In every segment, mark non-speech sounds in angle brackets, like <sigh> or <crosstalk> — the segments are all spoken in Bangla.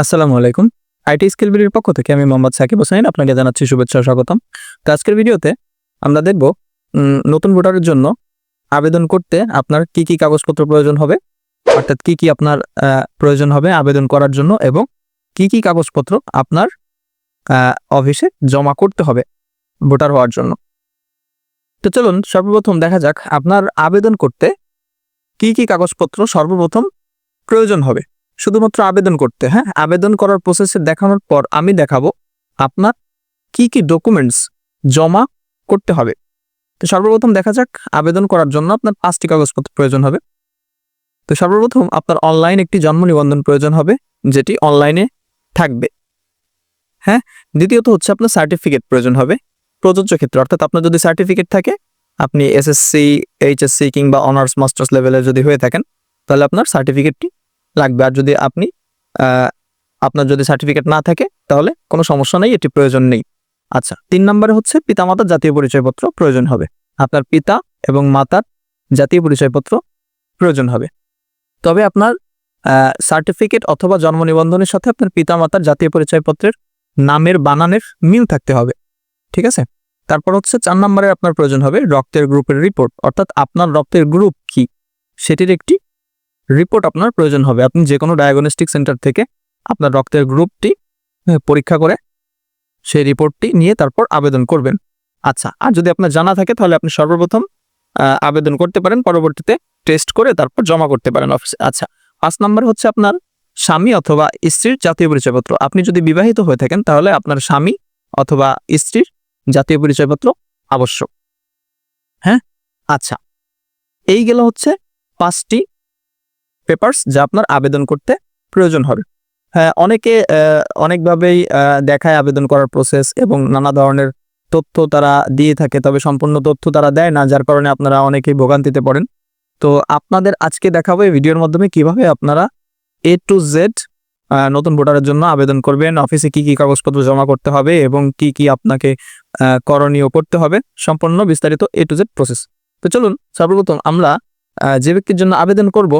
আসসালামু আলাইকুম। আইটি স্কিল বিডির পক্ষ থেকে আমি মোহাম্মদ সাকিব হোসেন আপনাকে জানাচ্ছি শুভেচ্ছা স্বাগতম। তো আজকের ভিডিওতে আমরা দেখব নতুন ভোটারের জন্য আবেদন করতে আপনার কি কি কাগজপত্র প্রয়োজন হবে, অর্থাৎ কি কি আপনার প্রয়োজন হবে আবেদন করার জন্য এবং কি কি কাগজপত্র আপনার অফিসে জমা করতে হবে ভোটার হওয়ার জন্য। তো চলুন, সর্বপ্রথম দেখা যাক আপনার আবেদন করতে কি কি কাগজপত্র সর্বপ্রথম প্রয়োজন হবে। শুধুমাত্র আবেদন করতে হ্যাঁ? আবেদন করার প্রসেসে দেখানোর পর আমি দেখাবো আপনার কি কি ডকুমেন্টস জমা করতে হবে। তো সর্বপ্রথম দেখা যাক, আবেদন করার জন্য আপনার পাঁচটি কাগজপত্র প্রয়োজন হবে। তো সর্বপ্রথম আপনার অনলাইন একটি জন্ম নিবন্ধন প্রয়োজন হবে, যেটি অনলাইনে থাকবে। হ্যাঁ? দ্বিতীয়ত হচ্ছে আপনার সার্টিফিকেট প্রয়োজন হবে, প্রযোজ্য ক্ষেত্রে। অর্থাৎ আপনার যদি সার্টিফিকেট থাকে, আপনি এসএসসি এইচএসসি কিংবা অনার্স মাস্টার্স লেভেলের যদি হয়ে থাকেন, তাহলে আপনার সার্টিফিকেটটি লাগবে। আর যদি আপনি আপনার যদি সার্টিফিকেট না থাকে, তাহলে কোনো সমস্যা নেই, এটি প্রয়োজন নেই। আচ্ছা তিন নম্বরে হচ্ছে পিতামাতার জাতীয় পরিচয়পত্র প্রয়োজন হবে। আপনার পিতা এবং মাতার জাতীয় পরিচয়পত্র প্রয়োজন হবে। তবে আপনার সার্টিফিকেট অথবা জন্ম নিবন্ধনের সাথে আপনার পিতামাতার জাতীয় পরিচয়পত্রের নামের, বানানের মিল থাকতে হবে। ঠিক আছে? তারপর হচ্ছে চার নম্বরে আপনার প্রয়োজন হবে রক্তের গ্রুপের রিপোর্ট অর্থাৎ আপনার রক্তের গ্রুপ কি? সেটির একটি রিপোর্ট আপনার প্রয়োজন হবে। আপনি যে কোনো ডায়াগনস্টিক সেন্টার থেকে আপনার রক্তের গ্রুপটি পরীক্ষা করে সেই রিপোর্টটি নিয়ে তারপর আবেদন করবেন। আচ্ছা আর যদি আপনার জানা থাকে তাহলে আপনি সর্বপ্রথম আবেদন করতে পারেন, পরবর্তীতে টেস্ট করে তারপর জমা করতে পারেন অফিসে আচ্ছা পাঁচ নম্বর হচ্ছে আপনার স্বামী অথবা স্ত্রীর জাতীয় পরিচয়পত্র। আপনি যদি বিবাহিত হয়ে থাকেন তাহলে আপনার স্বামী অথবা স্ত্রীর জাতীয় পরিচয়পত্র আবশ্যক। হ্যাঁ? আচ্ছা এই গেল হচ্ছে পাঁচটি পেপার্স যা আপনার আবেদন করতে প্রয়োজন হবে। হ্যাঁ অনেকে অনেকভাবেই দেখায় আবেদন করার প্রসেস এবং নানা ধরনের তথ্য তারা দিয়ে থাকে, তবে সম্পূর্ণ তথ্য তারা দেয় না, যার কারণে আপনারা অনেকেই ভোগান্তিতে পড়েন। তো আপনাদের আজকে দেখাবো এই ভিডিওর মাধ্যমে কীভাবে আপনারা এ টু জেড নতুন ভোটারের জন্য আবেদন করবেন, অফিসে কি কি কাগজপত্র জমা করতে হবে এবং কি কি আপনাকে করণীয় করতে হবে, সম্পূর্ণ বিস্তারিত এ টু জেড প্রসেস তো চলুন, সর্বপ্রথম আমরা যে ব্যক্তির জন্য আবেদন করব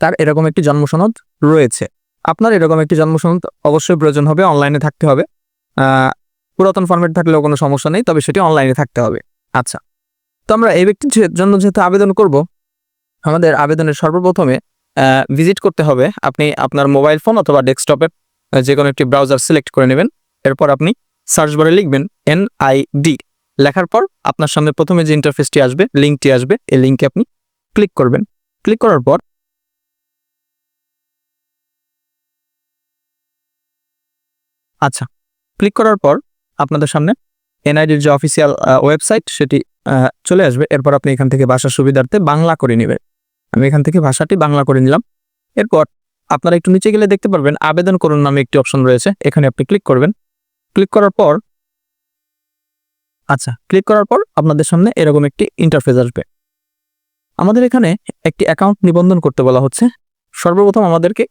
তার এরকম একটি জন্ম সনদ রয়েছে। আপনার এরকম একটি জন্ম সনদ অবশ্যই প্রয়োজন হবে অনলাইনে থাকতে হবে। পুরাতন ফরম্যাট থাকলেও কোনো সমস্যা নেই, তবে সেটি অনলাইনে থাকতে হবে। আচ্ছা তো আমরা এই ব্যক্তির জন্য যেহেতু আবেদন করব, আমাদের আবেদনের সর্বপ্রথমে ভিজিট করতে হবে। আপনি আপনার মোবাইল ফোন অথবা ডেস্কটপের যে কোনো একটি ব্রাউজার সিলেক্ট করে নেবেন। এরপর আপনি সার্চ বারে লিখবেন এন আই ডি লেখার পর আপনার সামনে প্রথমে যে ইন্টারফেসটি আসবে লিঙ্কটি আসবে, এই লিঙ্কে আপনি ক্লিক করবেন। ক্লিক করার পর আচ্ছা ক্লিক করার পর আপনাদের সামনে এনআইডির যে অফিসিয়াল ওয়েবসাইট সেটি চলে আসবে। এরপর আপনি এখান থেকে ভাষার সুবিধার্থে বাংলা করে নেবেন। আমি এখান থেকে ভাষাটি বাংলা করে নিলাম। এরপর আপনারা একটু নিচে গেলে দেখতে পারবেন আবেদন করুন নামে একটি অপশন রয়েছে। এখানে আপনি ক্লিক করবেন। ক্লিক করার পর আচ্ছা ক্লিক করার পর আপনাদের সামনে এরকম একটি ইন্টারফেস আসবে। আমাদের এখানে একটি অ্যাকাউন্ট নিবন্ধন করতে বলা হচ্ছে। সর্বপ্রথম আমাদেরকে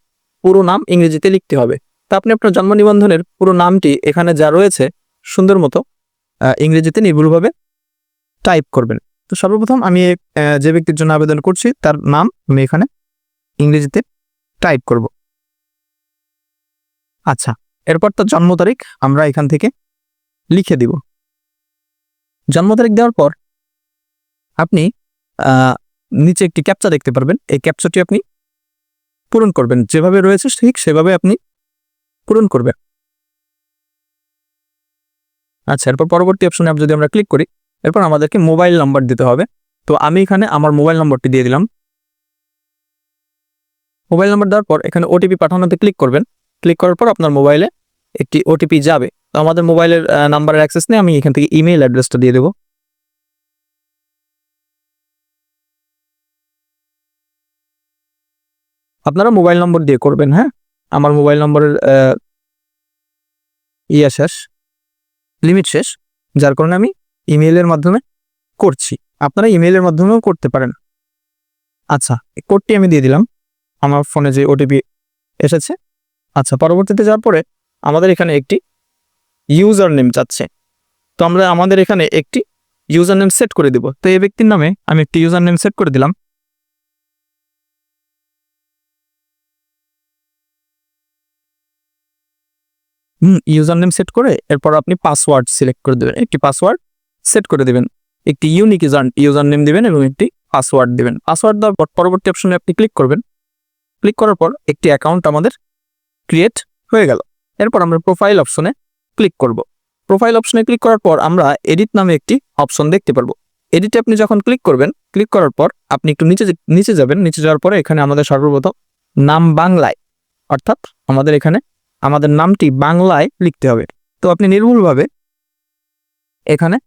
পুরো নাম ইংরেজিতে লিখতে হবে। তা আপনি আপনার জন্ম নিবন্ধনের পুরো নামটি এখানে যা রয়েছে, সুন্দর মতো ইংরেজিতে নির্ভুলভাবে টাইপ করবেন। তো সর্বপ্রথম আমি যে ব্যক্তির জন্য আবেদন করছি, তার নাম আমি এখানে ইংরেজিতে টাইপ করব। আচ্ছা এরপর তার জন্ম তারিখ আমরা এখান থেকে লিখে দিব। জন্ম তারিখ দেওয়ার পর আপনি নিচে একটি ক্যাপচা দেখতে পারবেন। এই ক্যাপচাটি আপনি পূরণ করবেন। যেভাবে রয়েছে ঠিক সেভাবে আপনি পূরণ করবেন আচ্ছা এরপর পরবর্তী অপশনে যদি আমরা ক্লিক করি, এরপর আমাদেরকে মোবাইল নাম্বার দিতে হবে। তো আমি এখানে আমার মোবাইল নম্বরটি দিয়ে দিলাম। মোবাইল নাম্বার দেওয়ার পর এখানে ওটিপি পাঠানোতে ক্লিক করবেন। ক্লিক করার পর আপনার মোবাইলে একটি ওটিপি যাবে। তো আমাদের মোবাইলের নাম্বারের অ্যাক্সেস নিয়ে আমি এখান থেকে ইমেইল অ্যাড্রেসটা দিয়ে দেবো। আপনারা মোবাইল নম্বর দিয়ে করবেন হ্যাঁ? আমার মোবাইল নম্বরের ইয়ে শেষ, লিমিট শেষ, যার কারণে আমি ইমেইলের মাধ্যমে করছি। আপনারা ইমেইলের মাধ্যমেও করতে পারেন। আচ্ছা কোডটি আমি দিয়ে দিলাম। আমার ফোনে যে ওটিপি এসেছে। আচ্ছা পরবর্তীতে যাওয়ার পরে আমাদের এখানে একটি ইউজার নেম চাচ্ছে তো আমরা আমাদের এখানে একটি ইউজার নেম সেট করে দিব। তো এই ব্যক্তির নামে আমি একটি ইউজার নেম সেট করে দিলাম। ইউজার নেম সেট করে এরপর আপনি পাসওয়ার্ড সিলেক্ট করে দেবেন। একটি পাসওয়ার্ড সেট করে দেবেন। একটি ইউনিক ইউজার নেম দিবেন এবং একটি পাসওয়ার্ড দেবেন। পাসওয়ার্ড দেওয়ার পর পরবর্তী অপশনে আপনি ক্লিক করবেন। ক্লিক করার পর একটি অ্যাকাউন্ট আমাদের ক্রিয়েট হয়ে গেল। এরপর আমরা প্রোফাইল অপশনে ক্লিক করব। প্রোফাইল অপশনে ক্লিক করার পর আমরা এডিট নামে একটি অপশন দেখতে পারব। এডিটে আপনি যখন ক্লিক করবেন ক্লিক করার পর আপনি একটু নিচে নিচে যাবেন। নিচে যাওয়ার পরে এখানে আমাদের সর্বপ্রথম নাম বাংলায় অর্থাৎ আমাদের এখানে আমাদের নামটি বাংলায় লিখতে হবে। তো আপনি নির্ভুলভাবে এখানে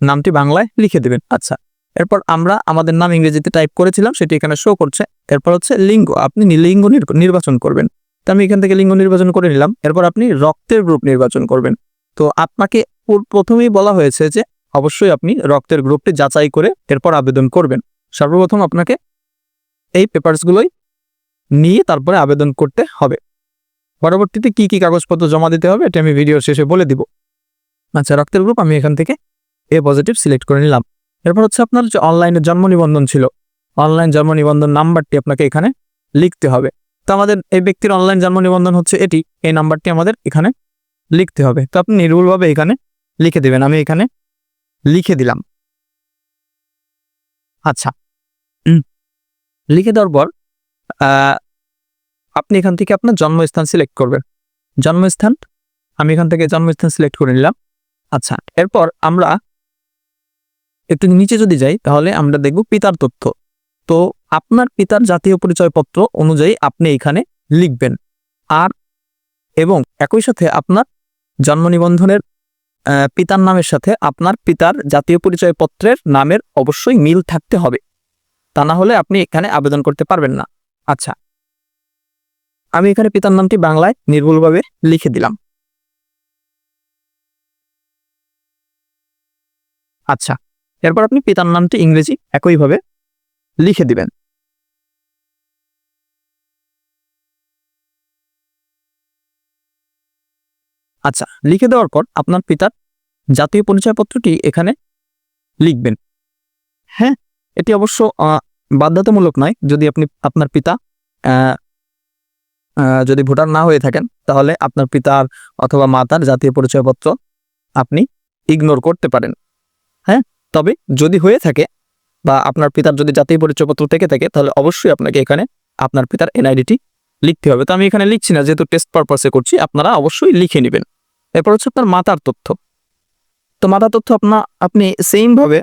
নামটি বাংলায় লিখে দেবেন। আচ্ছা এরপর আমরা আমাদের নাম ইংরেজিতে টাইপ করেছিলাম, সেটি এখানে শো করছে। এরপর হচ্ছে লিঙ্গ, আপনি লিঙ্গ নির্বাচন করবেন। তো আমি এখান থেকে লিঙ্গ নির্বাচন করে নিলাম। এরপর আপনি রক্তের গ্রুপ নির্বাচন করবেন। তো আপনাকে প্রথমেই বলা হয়েছে যে অবশ্যই আপনি রক্তের গ্রুপটি যাচাই করে এরপর আবেদন করবেন। সর্বপ্রথম আপনাকে এই পেপারসগুলোই নিয়ে তারপরে আবেদন করতে হবে। পরবর্তীতে কি কি কাগজপত্র জমা দিতে হবে এটা আমি ভিডিওর শেষে বলে দিব। আচ্ছা রক্তের গ্রুপ আমি এখান থেকে এ পজিটিভ সিলেক্ট করে নিলাম। এরপর হচ্ছে আপনার যে অনলাইনে জন্ম নিবন্ধন ছিল অনলাইন জন্ম নিবন্ধন নাম্বারটি আপনাকে এখানে লিখতে হবে। তো আমাদের এই ব্যক্তির অনলাইন জন্ম নিবন্ধন হচ্ছে এটি, এই নাম্বারটি আমাদের এখানে লিখতে হবে। তো আপনি নির্ভুলভাবে এখানে লিখে দেবেন, আমি এখানে লিখে দিলাম। আচ্ছা লিখে দেওয়ার পর আপনি এখান থেকে আপনার জন্মস্থান সিলেক্ট করবেন। জন্মস্থান? আমি এখান থেকে জন্মস্থান সিলেক্ট করে নিলাম। আচ্ছা এরপর আমরা একটু নিচে যদি যাই, তাহলে আমরা দেখব পিতার তথ্য। তো আপনার পিতার জাতীয় পরিচয়পত্র অনুযায়ী আপনি এখানে লিখবেন। আর এবং একই সাথে আপনার জন্ম নিবন্ধনের পিতার নামের সাথে আপনার পিতার জাতীয় পরিচয়পত্রের নামের অবশ্যই মিল থাকতে হবে। তা না হলে আপনি এখানে আবেদন করতে পারবেন না। আচ্ছা আমি এখানে পিতার নামটি বাংলায় নির্ভুলভাবে লিখে দিলাম। আচ্ছা এরপর আপনি পিতার নামটি ইংরেজি একইভাবে লিখে দিবেন। আচ্ছা লিখে দেওয়ার পর আপনার পিতার জাতীয় পরিচয়পত্রটি এখানে লিখবেন। হ্যাঁ এটি অবশ্য বাধ্যতামূলক নয়, যদি আপনি, আপনার পিতা যদি ভোটার না হয়ে থাকেন, তাহলে আপনার পিতার অথবা মাতার জাতীয় পরিচয়পত্র আপনি ইগনোর করতে পারেন। হ্যাঁ? তবে যদি হয়ে থাকে বা আপনার পিতার যদি জাতীয় পরিচয়পত্র থেকে থাকে, তাহলে অবশ্যই আপনাকে এখানে আপনার পিতার এনআইডিটি লিখতে হবে। তো আমি এখানে লিখছি না, যেহেতু টেস্ট পারপাসে করছি, আপনারা অবশ্যই লিখে নেবেন। এরপর হচ্ছে আপনার মাতার তথ্য। তো মাতার তথ্য আপনার আপনি সেমভাবে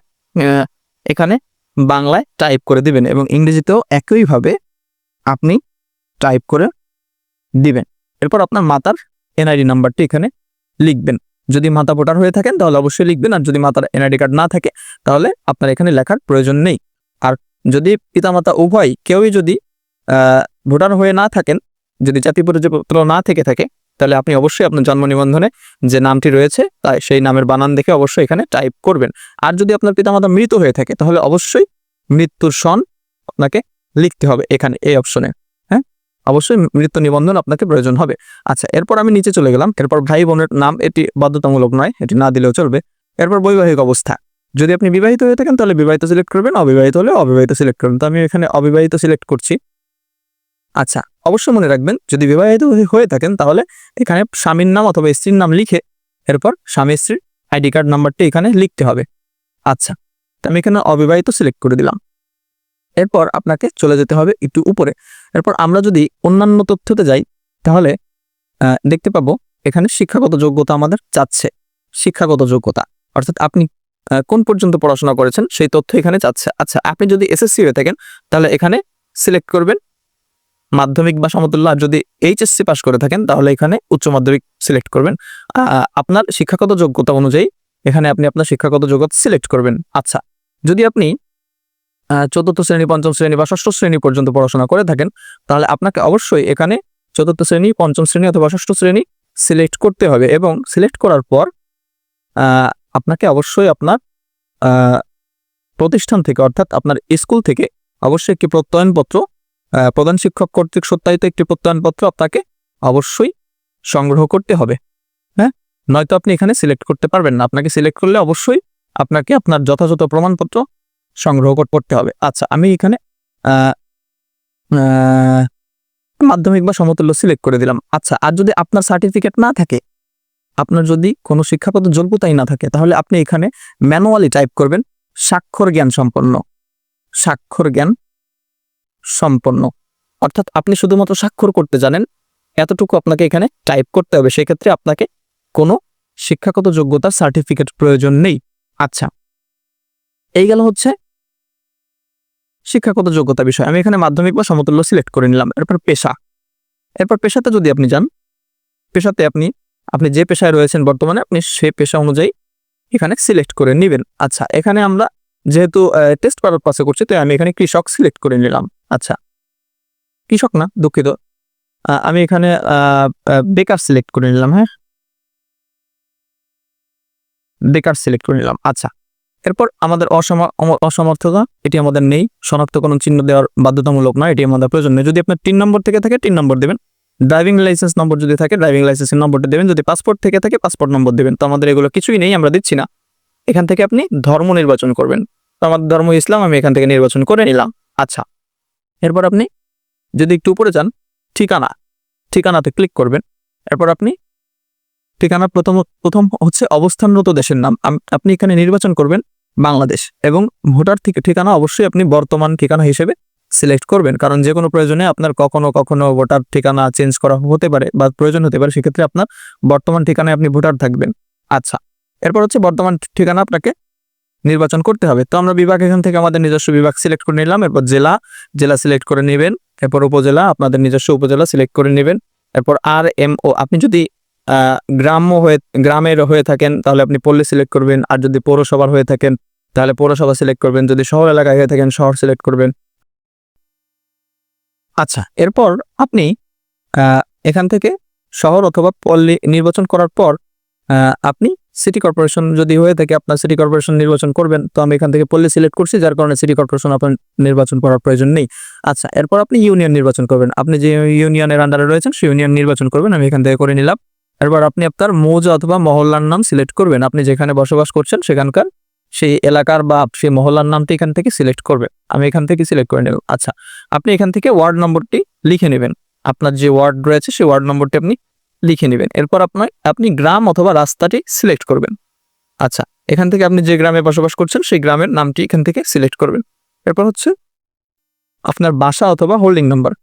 এখানে বাংলায় টাইপ করে দিবেন এবং ইংরেজিতেও একইভাবে আপনি টাইপ করে দিবেন। এরপর আপনার মাতার এনআইডি নাম্বারটি এখানে লিখবেন। যদি মাতা ভোটার হয়ে থাকেন, তাহলে অবশ্যই লিখবেন। আর যদি মাতার এনআইডি কার্ড না থাকে, তাহলে আপনার এখানে লেখার প্রয়োজন নেই। আর যদি পিতামাতা উভয় কেউই যদি ভোটার হয়ে না থাকেন, যদি জাতীয় পরিচয়পত্র না থেকে থাকে, তাহলে আপনি অবশ্যই আপনার জন্ম নিবন্ধনে যে নামটি রয়েছে, তাই সেই নামের বানান দেখে অবশ্যই এখানে টাইপ করবেন। আর যদি আপনার পিতামাতা মৃত হয়ে থাকে, তাহলে অবশ্যই মৃত্যুর সন আপনাকে লিখতে হবে এখানে, এই অপশনে। অবশ্যই মৃত্যু নিবন্ধন আপনাকে প্রয়োজন হবে। আচ্ছা এরপর আমি নিচে চলে গেলাম। এরপর ভাই বোনের নাম, এটি বাধ্যতামূলক নয়, এটি না দিলেও চলবে। এরপর বৈবাহিক অবস্থা। যদি আপনি বিবাহিত হয়ে থাকেন, তাহলে বিবাহিত সিলেক্ট করবেন, অবিবাহিত হলে অবিবাহিত সিলেক্ট করবেন। তো আমি এখানে অবিবাহিত সিলেক্ট করছি। আচ্ছা অবশ্যই মনে রাখবেন, যদি বিবাহিত হয়ে- থাকেন, তাহলে এখানে স্বামীর নাম অথবা স্ত্রীর নাম লিখে, এরপর স্বামী স্ত্রীর আইডি কার্ড নাম্বারটি এখানে লিখতে হবে। আচ্ছা তো আমি এখানে অবিবাহিত সিলেক্ট করে দিলাম। এরপর আপনাকে চলে যেতে হবে একটু উপরে। এরপর আমরা যদি অন্যান্য তথ্যতে যাই, তাহলে দেখতে পাবো এখানে শিক্ষাগত যোগ্যতা আমাদের চাচ্ছে। শিক্ষাগত যোগ্যতা। অর্থাৎ আপনি কোন পর্যন্ত পড়াশোনা করেছেন সেই তথ্য এখানে চাচ্ছে। আচ্ছা আপনি যদি এসএসসি হয়ে থাকেন, তাহলে এখানে সিলেক্ট করবেন মাধ্যমিক বা সমতুল্য। আর যদি এইচএসসি পাশ করে থাকেন, তাহলে এখানে উচ্চ মাধ্যমিক সিলেক্ট করবেন। আপনার শিক্ষাগত যোগ্যতা অনুযায়ী এখানে আপনি আপনার শিক্ষাগত যোগ্যতা সিলেক্ট করবেন। আচ্ছা যদি আপনি চতুর্থ শ্রেণি, পঞ্চম শ্রেণি বা ষষ্ঠ শ্রেণি পর্যন্ত পড়াশোনা করে থাকেন, তাহলে আপনাকে অবশ্যই এখানে চতুর্থ শ্রেণি, পঞ্চম শ্রেণি অথবা ষষ্ঠ শ্রেণি সিলেক্ট করতে হবে এবং সিলেক্ট করার পর আপনাকে অবশ্যই আপনার প্রতিষ্ঠান থেকে অর্থাৎ আপনার স্কুল থেকে অবশ্যই একটি প্রত্যয়নপত্র প্রধান শিক্ষক কর্তৃক সত্যায়িত একটি প্রত্যয়নপত্র আপনাকে অবশ্যই সংগ্রহ করতে হবে হ্যাঁ? নয়তো আপনি এখানে সিলেক্ট করতে পারবেন না। আপনাকে সিলেক্ট করলে অবশ্যই আপনাকে আপনার যথাযথ প্রমাণপত্র সংগ্রহ কর- করতে হবে। আচ্ছা আমি এখানে মাধ্যমিক বা সমতুল্য সিলেক্ট করে দিলাম। আচ্ছা আর যদি আপনার সার্টিফিকেট না থাকে, আপনার যদি কোনো শিক্ষাগত যোগ্যতাই না থাকে, তাহলে আপনি এখানে ম্যানুয়ালি টাইপ করবেন, স্বাক্ষর জ্ঞান সম্পন্ন। স্বাক্ষর জ্ঞান সম্পন্ন। অর্থাৎ আপনি শুধুমাত্র স্বাক্ষর করতে জানেন, এতটুকু আপনাকে এখানে টাইপ করতে হবে। সেক্ষেত্রে আপনাকে কোনো শিক্ষাগত যোগ্যতার সার্টিফিকেট প্রয়োজন নেই। আচ্ছা এই গেল হচ্ছে শিক্ষাগত যোগ্যতা বিষয়। আমি এখানে মাধ্যমিক বা সমতুল্য সিলেক্ট করে নিলাম, এরপর পেশা। এরপর পেশাতে যদি আপনি যান, পেশাতে আপনি আপনি যে পেশায় রয়েছেন বর্তমানে, আপনি সে পেশা অনুযায়ী এখানে সিলেক্ট করে নেবেন। আচ্ছা এখানে আমরা যেহেতু টেস্ট করার পাশে করছি, তাই আমি এখানে কৃষক সিলেক্ট করে নিলাম। আচ্ছা কৃষক না, দুঃখিত। আমি এখানে বেকার সিলেক্ট করে নিলাম হ্যাঁ? বেকার সিলেক্ট করে নিলাম আচ্ছা। এরপর আমাদের অসম অসমর্থতা, এটি আমাদের নেই। শনাক্তকরণ চিহ্ন দেওয়ার বাধ্যতামূলক নয় এটি আমাদের প্রয়োজন নেই। যদি আপনার তিন নম্বর থেকে থাকে, তিন নম্বর দেবেন। ড্রাইভিং লাইসেন্স নম্বর যদি থাকে, ড্রাইভিং লাইসেন্সের নম্বরটা দেবেন। যদি পাসপোর্ট থেকে থাকে, পাসপোর্ট নম্বর দেবেন। তো আমাদের এগুলো কিছুই নেই, আমরা দিচ্ছি না। এখান থেকে আপনি ধর্ম নির্বাচন করবেন। তো আমার ধর্ম ইসলাম, আমি এখান থেকে নির্বাচন করে নিলাম। আচ্ছা। এরপর আপনি যদি একটু উপরে যান, ঠিকানা। ঠিকানাতে ক্লিক করবেন। এরপর আপনি ঠিকানা প্রথম প্রথম হচ্ছে অবস্থানরত দেশের নাম। আপনি এখানে নির্বাচন করবেন বাংলাদেশ এবং ভোটার ঠিক- ঠিকানা অবশ্যই আপনি বর্তমান ঠিকানা হিসেবে সিলেক্ট করবেন। কারণ যে কোনো প্রয়োজনে আপনার কখনো কখনো ভোটার ঠিকানা চেঞ্জ করা হতে পারে বা প্রয়োজন হতে পারে, সেক্ষেত্রে আপনার বর্তমান ঠিকানায় আপনি ভোটার থাকবেন। আচ্ছা এরপর হচ্ছে বর্তমান ঠিকানা আপনাকে নির্বাচন করতে হবে। তো আমরা বিভাগ এখান থেকে আমাদের নিজস্ব বিভাগ সিলেক্ট করে নিলাম। এরপর জেলা জেলা সিলেক্ট করে নেবেন। এরপর উপজেলা, আপনাদের নিজস্ব উপজেলা সিলেক্ট করে নেবেন। এরপর আর এম ও আপনি যদি গ্রাম্য হয়ে, গ্রামের হয়ে থাকেন, তাহলে আপনি পল্লী সিলেক্ট করবেন। আর যদি পৌরসভার হয়ে থাকেন, তাহলে পৌরসভা সিলেক্ট করবেন। যদি শহর এলাকায় হয়ে থাকেন, শহর সিলেক্ট করবেন। আচ্ছা এরপর আপনি এখান থেকে শহর অথবা পল্লী নির্বাচন করার পর আপনি সিটি কর্পোরেশন যদি হয়ে থাকে, আপনার সিটি কর্পোরেশন নির্বাচন করবেন। তো আমি এখান থেকে পল্লী সিলেক্ট করছি, যার কারণে সিটি কর্পোরেশন আপনার নির্বাচন করার প্রয়োজন নেই। আচ্ছা এরপর আপনি ইউনিয়ন নির্বাচন করবেন। আপনি যে ইউনিয়নের আন্ডারে রয়েছেন, সেই ইউনিয়ন নির্বাচন করবেন। আমি এখান থেকে করে নিলাম। এরপর আপনি আপনার মৌজা অথবা মহল্লার নাম সিলেক্ট করবেন। আপনি যেখানে বসবাস করছেন, সেখানকার সেই এলাকার বা সেই মহল্লার নামটি এখান থেকে সিলেক্ট করবেন। আমি এখান থেকে সিলেক্ট করে নেব। আচ্ছা আপনি এখান থেকে ওয়ার্ড নম্বরটি লিখে নেবেন। আপনার যে ওয়ার্ড রয়েছে, সেই ওয়ার্ড নম্বরটি আপনি লিখে নেবেন। এরপর আপনার আপনি গ্রাম অথবা রাস্তাটি সিলেক্ট করবেন। আচ্ছা এখান থেকে আপনি যে গ্রামে বসবাস করছেন, সেই গ্রামের নামটি এখান থেকে সিলেক্ট করবেন। এরপর হচ্ছে আপনার বাসা অথবা হোল্ডিং নাম্বার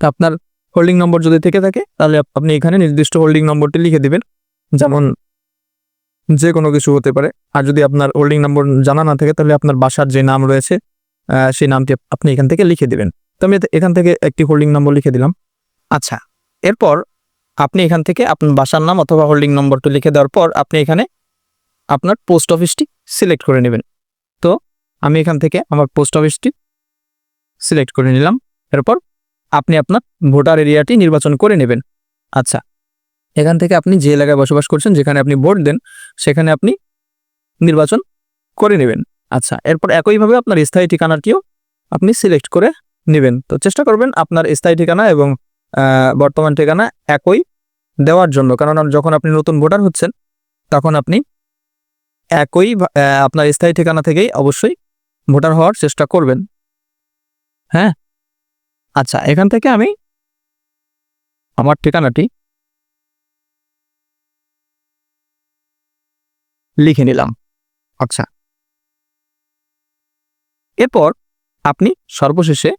আপনার হোল্ডিং নম্বর যদি থেকে থাকে, তাহলে আপনি এখানে নির্দিষ্ট হোল্ডিং নম্বরটি লিখে দেবেন। যেমন যে কোনো কিছু হতে পারে। আর যদি আপনার হোল্ডিং নম্বর জানা না থাকে, তাহলে আপনার বাসার যে নাম রয়েছে সেই নামটি আপনি এখান থেকে লিখে দেবেন। তো আমি এখান থেকে একটি হোল্ডিং নম্বর লিখে দিলাম। আচ্ছা এরপর আপনি এখান থেকে আপনার বাসার নাম অথবা হোল্ডিং নম্বরটি লিখে দেওয়ার পর আপনি এখানে আপনার পোস্ট অফিসটি সিলেক্ট করে নেবেন। তো আমি এখান থেকে আমার পোস্ট অফিসটি সিলেক্ট করে নিলাম। এরপর আপনি আপনার ভোটার এরিয়াটি নির্বাচন করে নেবেন। আচ্ছা এখান থেকে আপনি যে এলাকায় বসবাস করছেন, যেখানে আপনি ভোট দেন, সেখানে আপনি নির্বাচন করে নেবেন। আচ্ছা এরপর একইভাবে আপনার স্থায়ী ঠিকানাটিও আপনি সিলেক্ট করে নেবেন। তো চেষ্টা করবেন আপনার স্থায়ী ঠিকানা এবং বর্তমান ঠিকানা একই দেওয়ার জন্য। কারণ যখন আপনি নতুন ভোটার হচ্ছেন, তখন আপনি একই আপনার স্থায়ী ঠিকানা থেকেই অবশ্যই ভোটার হওয়ার চেষ্টা করবেন। হ্যাঁ? আচ্ছা এখান থেকে আমি আমার ঠিকানাটি লিখে নিলাম। আচ্ছা। এরপর আপনি সর্বশেষে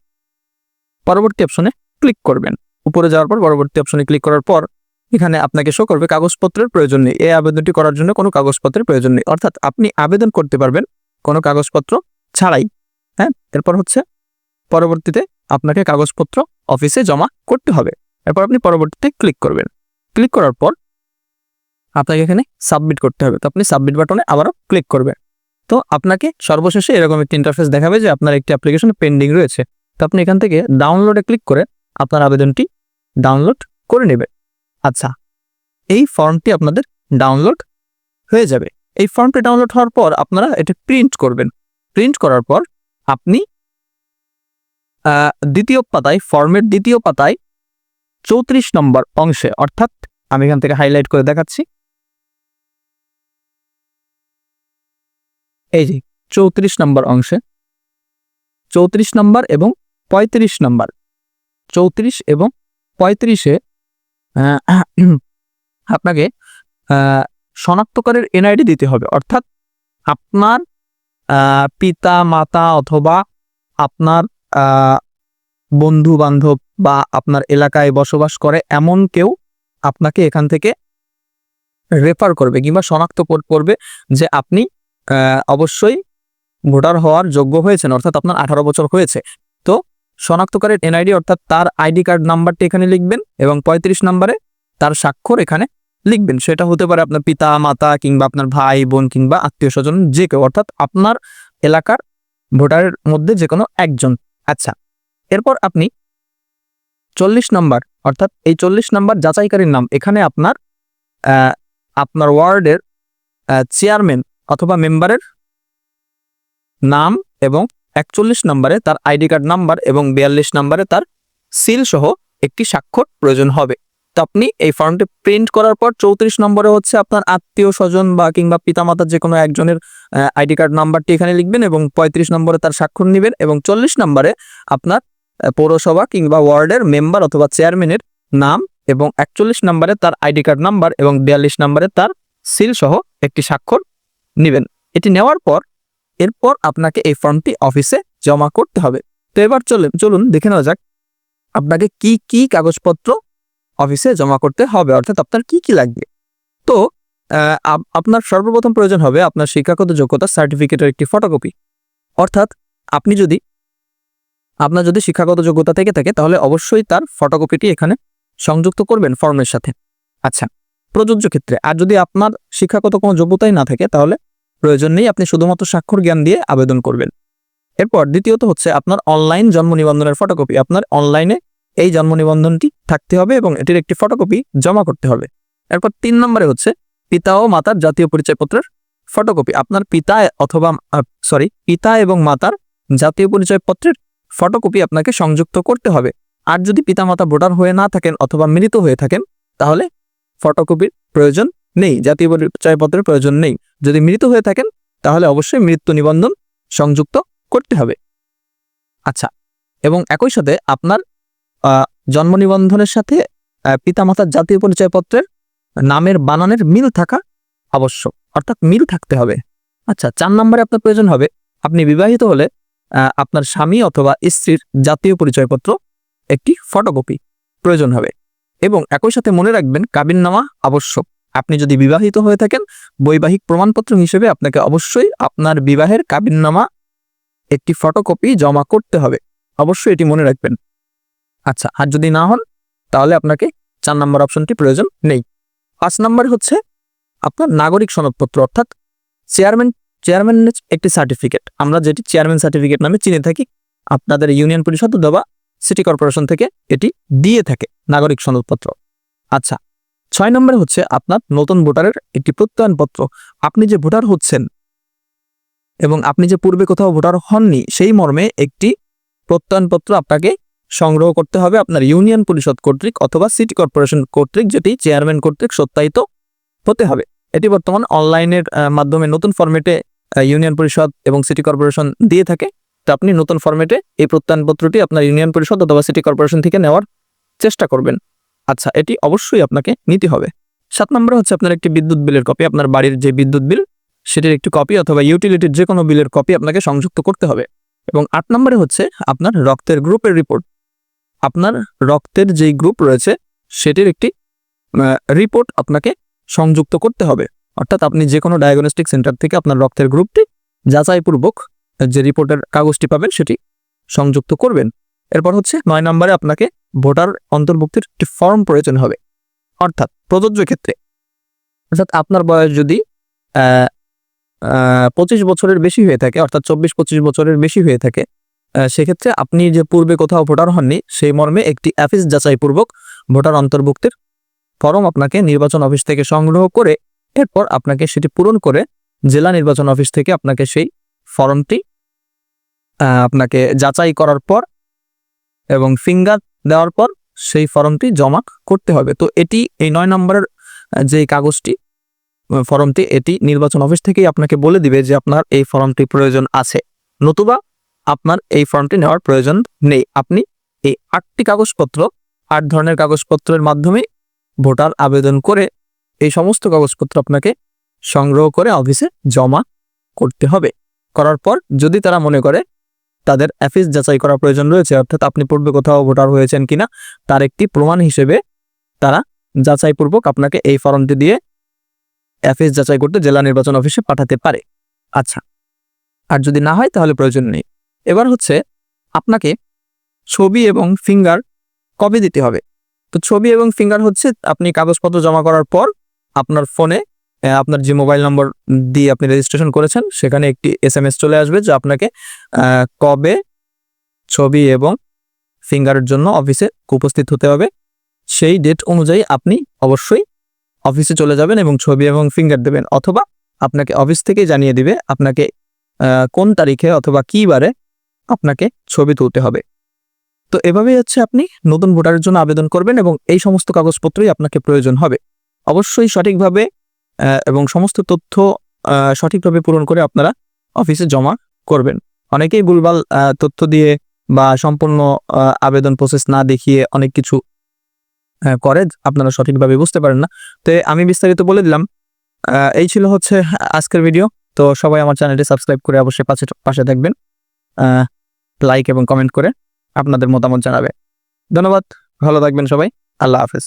পরবর্তী অপশনে ক্লিক করবেন। উপরে যাওয়ার পর পরবর্তী অপশনে ক্লিক করার পর এখানে আপনাকে শো করবে কাগজপত্রের প্রয়োজন নেই। এই আবেদনটি করার জন্য কোনো কাগজপত্রের প্রয়োজন নেই। অর্থাৎ আপনি আবেদন করতে পারবেন কোনো কাগজপত্র ছাড়াই। হ্যাঁ এরপর হচ্ছে পরবর্তীতে আপনাকে কাগজপত্র অফিসে জমা করতে হবে। এরপর আপনি পরবর্তীতে ক্লিক করবেন। ক্লিক করার পর আপনাকে এখানে সাবমিট করতে হবে। তো আপনি সাবমিট বাটনে আবারও ক্লিক করবেন। তো আপনাকে সর্বশেষে এরকম একটি ইন্টারফেস দেখাবে যে আপনার একটি অ্যাপ্লিকেশন পেন্ডিং রয়েছে। তো আপনি এখান থেকে ডাউনলোডে ক্লিক করে আপনার আবেদনটি ডাউনলোড করে নেবেন। আচ্ছা এই ফর্মটি আপনাদের ডাউনলোড হয়ে যাবে। এই ফর্মটি ডাউনলোড হওয়ার পর আপনারা এটা প্রিন্ট করবেন। প্রিন্ট করার পর আপনি দ্বিতীয় পাতায় ফর্মের দ্বিতীয় পাতায় চৌত্রিশ নম্বর অংশে, অর্থাৎ আমি এখান থেকে হাইলাইট করে দেখাচ্ছি। এই যে, চৌত্রিশ নম্বর অংশে, চৌত্রিশ নম্বর এবং পঁয়ত্রিশ নম্বর। চৌত্রিশ এবং পঁয়ত্রিশে <clears throat> আপনাকে শনাক্তকারের এনআইডি দিতে হবে, অর্থাৎ আপনার পিতা, মাতা অথবা আপনার বন্ধু বান্ধব বা আপনার এলাকায় বসবাস করে এমন কেউ আপনাকে এখান থেকে রেফার করবে কিংবা শনাক্ত করবে যে আপনি অবশ্যই ভোটার হওয়ার যোগ্য হয়েছেন, অর্থাৎ আপনার আঠারো বছর হয়েছে। তো শনাক্তকারীর এনআইডি অর্থাৎ তার আইডি কার্ড নাম্বারটি এখানে লিখবেন এবং পঁয়ত্রিশ নম্বরে তার স্বাক্ষর এখানে লিখবেন। সেটা হতে পারে আপনার পিতা, মাতা কিংবা আপনার ভাই, বোন কিংবা আত্মীয় স্বজন যে কেউ, অর্থাৎ আপনার এলাকার ভোটারের মধ্যে যে কোনো একজন। আচ্ছা এরপর আপনি চল্লিশ নম্বর, অর্থাৎ এই চল্লিশ নম্বর যাচাইকারীর নাম, এখানে আপনার আপনার ওয়ার্ডের চেয়ারম্যান অথবা মেম্বারের নাম এবং একচল্লিশ নম্বরে তার আইডি কার্ড নাম্বার এবং বিয়াল্লিশ নম্বরে তার সিল সহ একটি স্বাক্ষর প্রয়োজন হবে। তো আপনি এই ফর্মটি প্রিন্ট করার পর চৌত্রিশ নম্বরে হচ্ছে আপনার আত্মীয় স্বজন বা কিংবা পিতামাতার যে কোনো একজনের আইডি কার্ড নাম্বারটি এখানে লিখবেন এবং পঁয়ত্রিশ নম্বরে তার স্বাক্ষর নেবেন এবং চল্লিশ নম্বরে আপনার পৌরসভা কিংবা ওয়ার্ডের মেম্বার অথবা চেয়ারম্যানের নাম এবং একচল্লিশ নম্বরে তার আইডি কার্ড নাম্বার এবং বিয়াল্লিশ নম্বরে তার সিল সহ একটি স্বাক্ষর নেবেন। এটি নেওয়ার পর, এরপর আপনাকে এই ফর্মটি অফিসে জমা করতে হবে। তো এবার চলুন চলুন দেখে নেওয়া যাক আপনাকে কি কি কাগজপত্র অফিসে জমা করতে হবে, অর্থাৎ আপনার কি কি লাগবে? তো আপ- আপনার সর্বপ্রথম প্রয়োজন হবে আপনার শিক্ষাগত যোগ্যতা সার্টিফিকেটের একটি ফটোকপি অর্থাৎ আপনি যদি, আপনার যদি শিক্ষাগত যোগ্যতা থেকে থাকে, তাহলে অবশ্যই তার ফটোকপিটি এখানে সংযুক্ত করবেন ফর্মের সাথে। আচ্ছা প্রযোজ্য ক্ষেত্রে, আর যদি আপনার শিক্ষাগত কোনো যোগ্যতাই না থাকে, তাহলে প্রয়োজন নেই, আপনি শুধুমাত্র স্বাক্ষর জ্ঞান দিয়ে আবেদন করবেন। এরপর, দ্বিতীয়ত হচ্ছে আপনার অনলাইন জন্ম নিবন্ধনের ফটোকপি আপনার অনলাইনে এই জন্ম নিবন্ধনটি থাকতে হবে এবং এটির একটি ফটোকপি জমা করতে হবে। এরপর তিন নম্বরে হচ্ছে পিতা ও মাতার জাতীয় পরিচয়পত্রের ফটোকপি আপনার পিতা অথবা সরি পিতা এবং মাতার জাতীয় পরিচয়পত্রের ফটোকপি আপনাকে সংযুক্ত করতে হবে। আর যদি পিতামাতা ভোটার হয়ে না থাকেন অথবা মৃত হয়ে থাকেন, তাহলে ফটোকপির প্রয়োজন নেই, জাতীয় পরিচয়পত্রের প্রয়োজন নেই। যদি মৃত হয়ে থাকেন, তাহলে অবশ্যই মৃত্যু নিবন্ধন সংযুক্ত করতে হবে। আচ্ছা এবং একই সাথে আপনার জন্ম নিবন্ধনের সাথে পিতামাতার জাতীয় পরিচয়পত্রের নামের বানানের মিল থাকা আবশ্যক। অর্থাৎ মিল থাকতে হবে। আচ্ছা চার নম্বরে আপনার প্রয়োজন হবে, আপনি বিবাহিত হলে আপনার স্বামী অথবা স্ত্রীর জাতীয় পরিচয়পত্র, একটি ফটোকপি প্রয়োজন হবে। এবং একই সাথে মনে রাখবেন কাবিননামা আবশ্যক। আপনি যদি বিবাহিত হয়ে থাকেন, বৈবাহিক প্রমাণপত্র হিসেবে আপনাকে অবশ্যই আপনার বিবাহের কাবিননামা একটি ফটোকপি জমা করতে হবে। অবশ্যই এটি মনে রাখবেন। আচ্ছা আর যদি না হন, তাহলে আপনাকে চার নম্বর অপশনটি প্রয়োজন নেই। পাঁচ নম্বর হচ্ছে আপনার নাগরিক সনদপত্র, অর্থাৎ চেয়ারম্যান, চেয়ারম্যানের একটি সার্টিফিকেট। আমরা যেটি চেয়ারম্যান সার্টিফিকেট নামে চিনে থাকি, আপনাদের ইউনিয়ন পরিষদ অথবা সিটি কর্পোরেশন থেকে এটি দিয়ে থাকে নাগরিক সনদপত্র। আচ্ছা ছয় নম্বরে হচ্ছে আপনার নতুন ভোটারের একটি প্রত্যয়নপত্র। আপনি যে ভোটার হচ্ছেন এবং আপনি যে পূর্বে কোথাও ভোটার হননি, সেই মর্মে একটি প্রত্যয়নপত্র আপনাকে সংগ্রহ করতে হবে আপনার ইউনিয়ন পরিষদ কর্তৃক অথবা সিটি কর্পোরেশন কর্তৃক, যেটি চেয়ারম্যান কর্তৃক সত্যায়িত হতে হবে। এটি বর্তমান অনলাইনের মাধ্যমে নতুন ফরম্যাটে ইউনিয়ন পরিষদ এবং সিটি কর্পোরেশন দিয়ে থাকে। তো আপনি নতুন ফরম্যাটে এই প্রত্যয়নপত্রটি আপনার ইউনিয়ন পরিষদ অথবা সিটি কর্পোরেশন থেকে নেওয়ার চেষ্টা করবেন। আচ্ছা এটি অবশ্যই আপনাকে নিতে হবে। সাত নম্বরে হচ্ছে আপনার একটি বিদ্যুৎ বিলের কপি। আপনার বাড়ির যে বিদ্যুৎ বিল, সেটির একটি কপি অথবা ইউটিলিটির যে কোনো বিলের কপি আপনাকে সংযুক্ত করতে হবে। এবং আট নম্বরে হচ্ছে আপনার রক্তের গ্রুপের রিপোর্ট। আপনার রক্তের যেই গ্রুপ রয়েছে, সেটির একটি রিপোর্ট আপনাকে সংযুক্ত করতে হবে। অর্থাৎ আপনি যে কোনো ডায়াগনস্টিক সেন্টার থেকে আপনার রক্তের গ্রুপটি যাচাইপূর্বক যে রিপোর্টের কাগজটি পাবেন, সেটি সংযুক্ত করবেন। এরপর হচ্ছে নয় নম্বরে আপনাকে ভোটার অন্তর্ভুক্তির একটি ফর্ম প্রয়োজন হবে। অর্থাৎ প্রযোজ্য ক্ষেত্রে। অর্থাৎ আপনার বয়স যদি পঁচিশ বছরের বেশি হয়ে থাকে, অর্থাৎ চব্বিশ পঁচিশ বছরের বেশি হয়ে থাকে সেক্ষেত্রে আপনি যে পূর্বে কোথাও ভোটার হননি, সেই মর্মে একটি অ্যাফিস যাচাইপূর্বক ভোটার অন্তর্ভুক্তির ফর্ম আপনাকে নির্বাচন অফিস থেকে সংগ্রহ করে, এরপর আপনাকে সেটি পূরণ করে জেলা নির্বাচন অফিস থেকে আপনাকে সেই ফর্মটি আপনাকে যাচাই করার পর এবং ফিঙ্গার দেওয়ার পর সেই ফর্মটি জমা করতে হবে। তো এটি, এই নয় নম্বরের যে কাগজটি, ফর্মটি, এটি নির্বাচন অফিস থেকেই আপনাকে বলে দিবে যে আপনার এই ফর্মটি প্রয়োজন আছে। নতুবা আপনার এই ফর্মটি নেওয়ার প্রয়োজন নেই। আপনি এই আটটি কাগজপত্র আট ধরনের কাগজপত্রের মাধ্যমে ভোটার আবেদন করে এই সমস্ত কাগজপত্র আপনাকে সংগ্রহ করে অফিসে জমা করতে হবে। করার পর যদি তারা মনে করে তাদের অ্যাফিস যাচাই করার প্রয়োজন রয়েছে, অর্থাৎ আপনি পূর্বে কোথাও ভোটার হয়েছেন কিনা, তার একটি প্রমাণ হিসেবে তারা যাচাইপূর্বক আপনাকে এই ফর্মটি দিয়ে অ্যাফিস যাচাই করতে জেলা নির্বাচন অফিসে পাঠাতে পারে। আচ্ছা আর যদি না হয় তাহলে প্রয়োজন নেই। এবার হচ্ছে আপনাকে ছবি এবং ফিঙ্গার কবে দিতে হবে। তো ছবি এবং ফিঙ্গার হচ্ছে আপনি কাগজপত্র জমা করার পর আপনার ফোনে আপনার যে মোবাইল নম্বর দিয়ে আপনি রেজিস্ট্রেশন করেছেন, সেখানে একটি এস এম এস চলে আসবে যে আপনাকে কবে ছবি এবং ফিঙ্গারের জন্য অফিসে উপস্থিত হতে হবে। সেই ডেট অনুযায়ী আপনি অবশ্যই অফিসে চলে যাবেন এবং ছবি এবং ফিঙ্গার দেবেন। অথবা আপনাকে অফিস থেকেই জানিয়ে দিবে আপনাকে কোন তারিখে অথবা কী বারে আপনাকে ছবি তুলতে হবে। তো এভাবেই হচ্ছে আপনি নতুন ভোটারের জন্য আবেদন করবেন এবং এই সমস্ত কাগজপত্রই আপনাকে প্রয়োজন হবে। অবশ্যই সঠিকভাবে এবং সমস্ত তথ্য সঠিকভাবে পূরণ করে আপনারা অফিসে জমা করবেন। অনেকেই ভুলভাল তথ্য দিয়ে বা সম্পূর্ণ আবেদন প্রসেস না দেখিয়ে অনেক কিছু করে, আপনারা সঠিকভাবে বুঝতে পারেন না। তো আমি বিস্তারিত বলে দিলাম। এই ছিল হচ্ছে আজকের ভিডিও। তো সবাই আমার চ্যানেলটি সাবস্ক্রাইব করে অবশ্যই পাশে পাশে থাকবেন। লাইক এবং কমেন্ট করে আপনাদের মতামত জানাবে। ধন্যবাদ ভালো থাকবেন সবাই আল্লাহ হাফেজ।